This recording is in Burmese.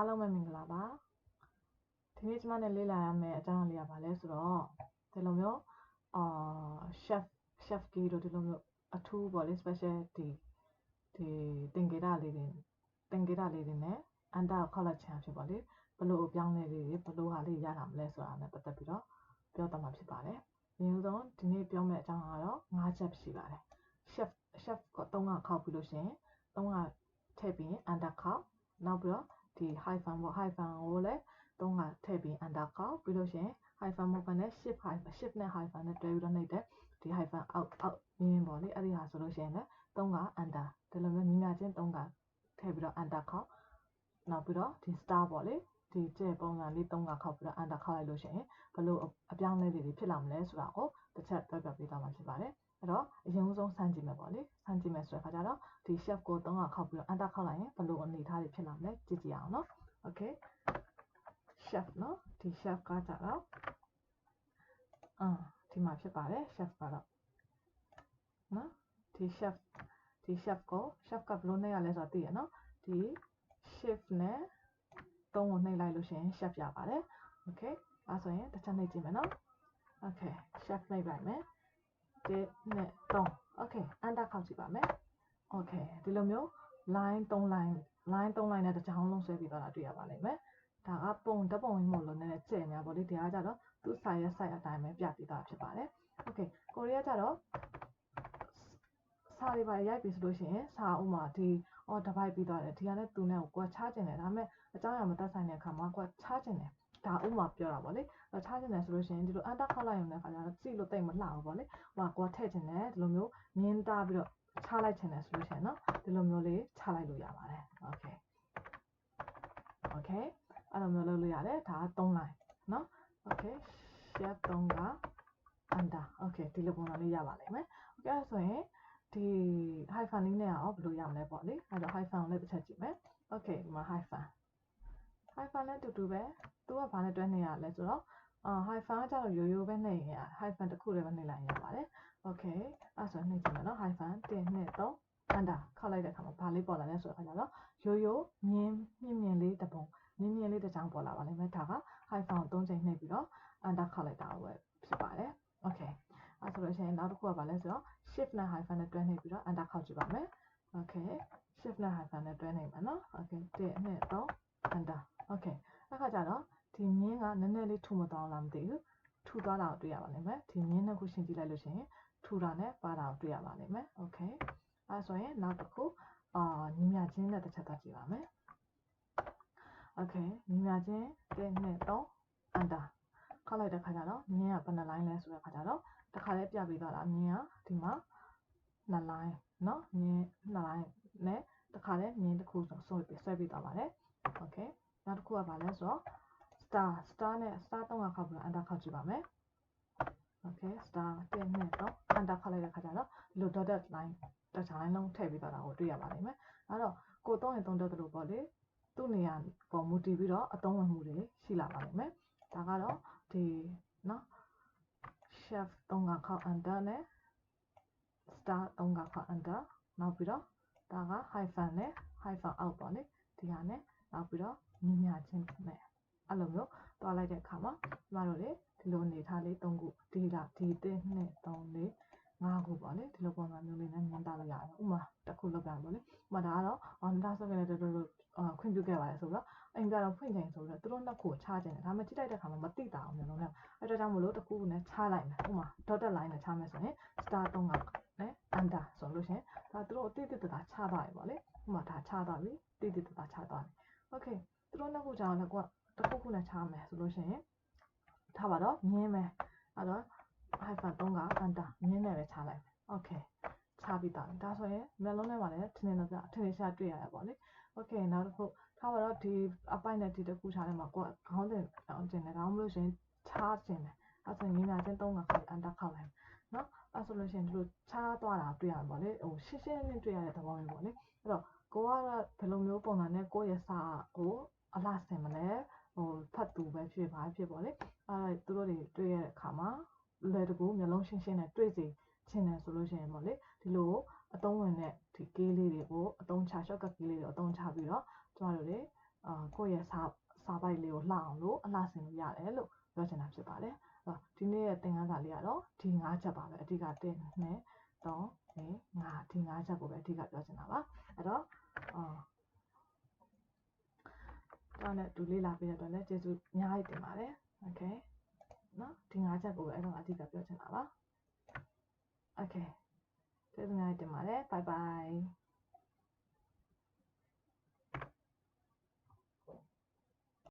အားလုံးပဲမင်္ဂလာပါဒီနေ့ကျွန်မနဲ့လေ့လာရမယ့်အကြောင်းအရာကဘာလဲဆိုတော့ဒီလိုမျိုးအာ chef chef key တို့ဒီလိုမျိုးအထူးပေါ့လေ special ဒီဒီတင်ကြတာလေးတွေတင်ကြတာလေးတွေနဲ့အန်တာခေါက်လက်ချန်ဖြစ်ပေါ့လေဘလို့အပြောင်းလဲလေးတွေဘလို့ဟာလေးရတာမလဲဆိုတာနဲ့ပတ်သက်ပြီးတော့ပြောတော့မှာဖြစ်ပါတယ်အရင်ဆုံးဒီနေ့ပြောမယ့်အကြောင်းကတော့၅ချက်ရှိပါတယ် chef chef က3ကခောက်ပြီးလို့ရှိရင်3ကထည့်ပြီး under ခောက်နောက်ပြီးတော့ ဒီ hyphen ပေါ့ hyphen ကိုလည်း3ကထည့်ပြီး under ခောက်ပြီးလို့ရှိရင် hyphen မဟုတ်ဘဲနဲ့ shift hyphen shift နဲ့ hyphen နဲ့တွဲပြီးတော့နှိပ်တဲ့ဒီ hyphen out out ရင်းပေါ့လေအဲ့ဒီဟာဆိုလို့ရှိရင်လည်း3က under ဒီလိုမျိုးညီမျှချင်း3ကထည့်ပြီးတော့ under ခောက်နောက်ပြီးတော့ဒီ star ပေါ့လေဒီကျဲပုံစံလေး3ကခောက်ပြီးတော့ under ခောက်လိုက်လို့ရှိရင်ဘလို့အ ပြောင်းလဲတွေဖြစ်လာမလဲဆိုတာကိုတစ်ချက်ပြောပြပေးသွားမှာဖြစ်ပါတယ်အဲ့တော့အရင်ဆုံးစမ်းကြည့်မယ်ပေါ့လေစမ်းကြည့်မယ်ဆိုတဲ့အခါကျတော့ဒီ chef ကို3ကခောက်ပြီးတော့ enter ခောက်လိုက်ရင်ဘယ်လိုအနေထားတွေဖြစ်လာမလဲကြည့်ကြည့်အောင်နော် okay chef နော်ဒီ chef ကကြတော့အာဒီမှာဖြစ်ပါတယ် chef ကတော့နော်ဒီ chef ဒီ chef ကို chef ကဘယ်လိုနှိပ်ရလဲဆိုတော့သိရနော်ဒီ shift နဲ့3ကိုနှိပ်လိုက်လို့ရှိရင် chef ရပါတယ် okay အဲဆိုရင်တစ်ချက်နှိပ်ကြည့်မယ်နော် okay chef နှိပ်လိုက်မယ်1 2 3 okay enter ခောက်ကြည့်ပါမယ် okay ဒီလိုမျိုး line 3 line line 3 line နဲ့တစ်ချောင်းလုံးဆွဲပြီးသွားတာတွေ့ရပါလိမ့်မယ်ဒါကပုံဓာတ်ပုံရင်းမို့လို့နည်းနည်းကျဲများပေါ့လေတရားကြတော့သူ့ size ရဲ့ size အတိုင်းပဲပြပြီးသားဖြစ်ပါတယ် okay ကိုရီးယားကြတော့စာတွေပါရိုက်ပြီဆိုလို့ရှိရင်စာဥမာဒီအော်တပိုက်ပြီးသွားတယ်ဒီကလည်းသူနဲ့ကိုကွာချားကျင်တယ်ဒါပေမဲ့အကြောင်းအရာမသက်ဆိုင်တဲ့အခါမှာကွာချားကျင်တယ် ဒါဥမာပြောတာပေါ့လေချားကျင်တယ်ဆိုလို့ရှိရင်ဒီလိုအန်တာခောက်လိုက်ရုံနဲ့ခါကျတော့ကြည့်လို့တိတ်မလှဘူးပေါ့လေဟိုကွာထည့်ကျင်တယ်ဒီလိုမျိုးမြင်းသားပြီးတော့ချလိုက်ချင်တယ်ဆိုလို့ရှိရင်เนาะဒီလိုမျိုးလေးချလိုက်လို့ရပါတယ်โอเคโอเคအဲ့လိုမျိုးလုပ်လို့ရတယ်ဒါက3 line เนาะโอเค chef 3က under โอเคဒီလိုပုံစံလေးရပါလိမ့်မယ်โอเคဆိုရင်ဒီ hyphen လေးနဲ့ရောဘယ်လိုရမလဲပေါ့လေအဲ့တော့ hyphen ကိုလည်းတစ်ချက်ကြည့်မယ်โอเคဒီမှာ hyphen hyphen နဲ့တူတူပဲသူကဘာနဲ့တွဲနေရလဲဆိုတော့အာ hyphen ကကျတော့ရိုးရိုးပဲနှိပ်ရင် hyphen တစ်ခုတည်းပဲနှိပ်လိုက်ရပါတယ် okay အဲ့ဆိုနှိပ်ကြည့်မယ်နော် hyphen 1 2 3 under ခောက်လိုက်တဲ့အခါမှာဘာလေးပေါ်လာလဲဆိုတော့အခါကျတော့ရိုးရိုးမြင်းမြင့်မြင့်လေးတစ်ပုံမြင့်မြင့်လေးတစ်ချောင်းပေါ်လာပါလိမ့်မယ်ဒါက hyphen ကို3ချိန်နှိပ်ပြီးတော့ under ခောက်လိုက်တာပဲဖြစ်ပါတယ် okay အဲ့ဆိုလို့ရှိရင်နောက်တစ်ခုကဘာလဲဆိုတော့ shift နဲ့ hyphen နဲ့တွဲနှိပ်ပြီးတော့ under ခောက်ကြည့်ပါမယ် okay shift နဲ့ hyphen နဲ့တွဲနှိပ်မယ်နော် okay 1 2 3 under okay အခါကျတော့ဒီမြင်းကနည်းနည်းလေး ထူမသွားလားမသိဘူးထူသွားတာကိုတွေ့ရပါလိမ့်မယ်ဒီမြင်းနှစ်ခုရှင်းကြည့်လိုက်လို့ရှိရင်ထူတာနဲ့ပါတာကိုတွေ့ရပါလိမ့်မယ်โอเคအဲဆိုရင်နောက်တစ်ခုအာညီမြချင်းနဲ့တစ်ချက်သွားကြည့်ပါမယ်โอเคညီမြချင်း1 2 3 under ခောက်လိုက်တဲ့ခါကျတော့မြင်းကဘယ်နှ line လဲဆိုတဲ့ခါကျတော့တစ်ခါလေးပြပေးသွားတာမြင်းကဒီမှာ2 line เนาะမြင်း2 line နဲ့တစ်ခါလေးမြင်းတစ်ခုဆိုဆွဲပြီးဆွဲပြီးသွားပါတယ်โอเคနောက်တစ်ခုကဘာလဲဆိုတော့ star star နဲ့ star သုံးခါခောက်ပြီးတော့ enter ခောက်ကြည့်ပါမယ် okay star 1 2 3 enter ခောက်လိုက်တဲ့ခါကျတော့ဒီလို dotted line တစ်ခြား line လုံးထည့်ပြီးသွားတာကိုတွေ့ရပါလိမ့်မယ်အဲ့တော့ကိုသုံးရင်သုံးတတ်သလိုပေါ့လေသူ့နေရာပေါ်မူတည်ပြီးတော့အသုံးဝင်မှုတွေရှိလာပါလိမ့်မယ်ဒါကတော့ဒီနော် chef သုံးခါခောက် enter နဲ့ star သုံးခါခောက် enter နောက်ပြီးတော့ဒါက hyphen နဲ့ hyphen out ပေါ့လေဒီဟာနဲ့နောက်ပြီးတော့ညီညာချင်းနဲ့ အဲ့လိုမျိုးတွားလိုက်တဲ့အခါမှာကျမတို့လေဒီလိုအနေထားလေး၃ခုဒီလာဒီ1 2 3 4 5ခုပေါ့လေဒီလိုပုံစံမျိုးလေးနဲ့မြင်တာလို့ရတယ်ဥမာတစ်ခုလောက်ပြန်ပေါ့လေဥမာဒါကတော့အော်ဒါဆိုရင်လည်းတော်တော်အာခွင့်ပြုခဲ့ပါတယ်ဆိုတော့အိမ်ကတော့ဖွင့်ချိန်ဆိုတော့သူတို့နှစ်ခုချခြင်းတယ်ဒါမှကြည့်လိုက်တဲ့အခါမှာမသိတာအောင်မျိုးလုံးနဲ့အဲ့ဒါကြောင့်မလို့တစ်ခုနဲ့ချလိုက်မယ်ဥမာ dotted line နဲ့ချမယ်ဆိုရင် star 3ကနဲ့ under ဆိုလို့ရှင်ဒါသူတို့အတိအကျတာချသွားပြီပေါ့လေဥမာဒါချသွားပြီတိတိတတာချသွားပြီ okay သူတို့နှစ်ခုကြောင်လည်းကိုကတစ်ခုခုနဲ့ချမယ်ဆိုလို့ရှိရင် ထားပါတော့ငင်းမယ်အဲ့တော့ hyphen 3က enter ငင်းနဲ့ပဲချလိုက်မယ် okay ချပြီးသားဒါဆိုရင်မျက်လုံးထဲမှာလည်းထင်နေတော့ထင်ရှားတွေ့ရတာပေါ့လေ okay နောက်တစ်ခုထားပါတော့ဒီအပိုင်နဲ့ဒီတစ်ခုချလိုက်မှာကိုယ်ခေါင်းတင်အောင်တင်တယ်ဒါမှမဟုတ်ရှင်ချတင်တယ်အဲ့ဆိုရင်ညီမချင်း3ကခေါက် enter ခေါက်လိုက်နော်အဲ့ဆိုလို့ရှင်ဒီလိုချသွားတာတွေ့ရမှာပေါ့လေဟိုရှင်းရှင်းလင်းတွေ့ရတဲ့သဘောမျိုးပေါ့လေအဲ့တော့ကိုကတော့ဘယ်လိုမျိုးပုံစံနဲ့ကိုယ့်ရဲ့စာကိုအလားဆင်မလဲ ဟိုဖတ်သူပဲဖြစ်ပါဖြစ်ပေါ့လေအဲသူတို့တွေတွေ့ရတဲ့အခါမှာလွယ်တကူမျိုးလုံးရှင်းရှင်းနဲ့တွေ့စီချင်တယ်ဆိုလို့ရှိရင်ပေါ့လေဒီလိုအသုံးဝင်တဲ့ဒီကေးလေးတွေကိုအသုံးချ shortcut ကေးလေးတွေအသုံးချပြီးတော့ကျမတို့တွေအာကိုယ့်ရဲ့စာစာပိုက်လေးကိုလှအောင်လို့အလှဆင်လို့ရတယ်လို့ပြောချင်တာဖြစ်ပါတယ်အဲ့တော့ဒီနေ့ရဲ့သင်ခန်းစာလေးကတော့ဒီ၅ချက်ပါပဲအဓိက1 2 3 4 5ဒီ၅ချက်ကိုပဲအဓိကပြောချင်တာပါအဲ့တော့အာ ကျွန်တော်နဲ့အတူလေ့လာပေးတဲ့အတွက်လည်းကျေးဇူးအများကြီးတင်ပါတယ်။ Okay နော်ဒီ၅ချက်ကိုပဲအဲ့တော့အဓိကပြောချင်တာပါ။ Okay ကျေးဇူးအများကြီးတင်ပါတယ်။ Bye bye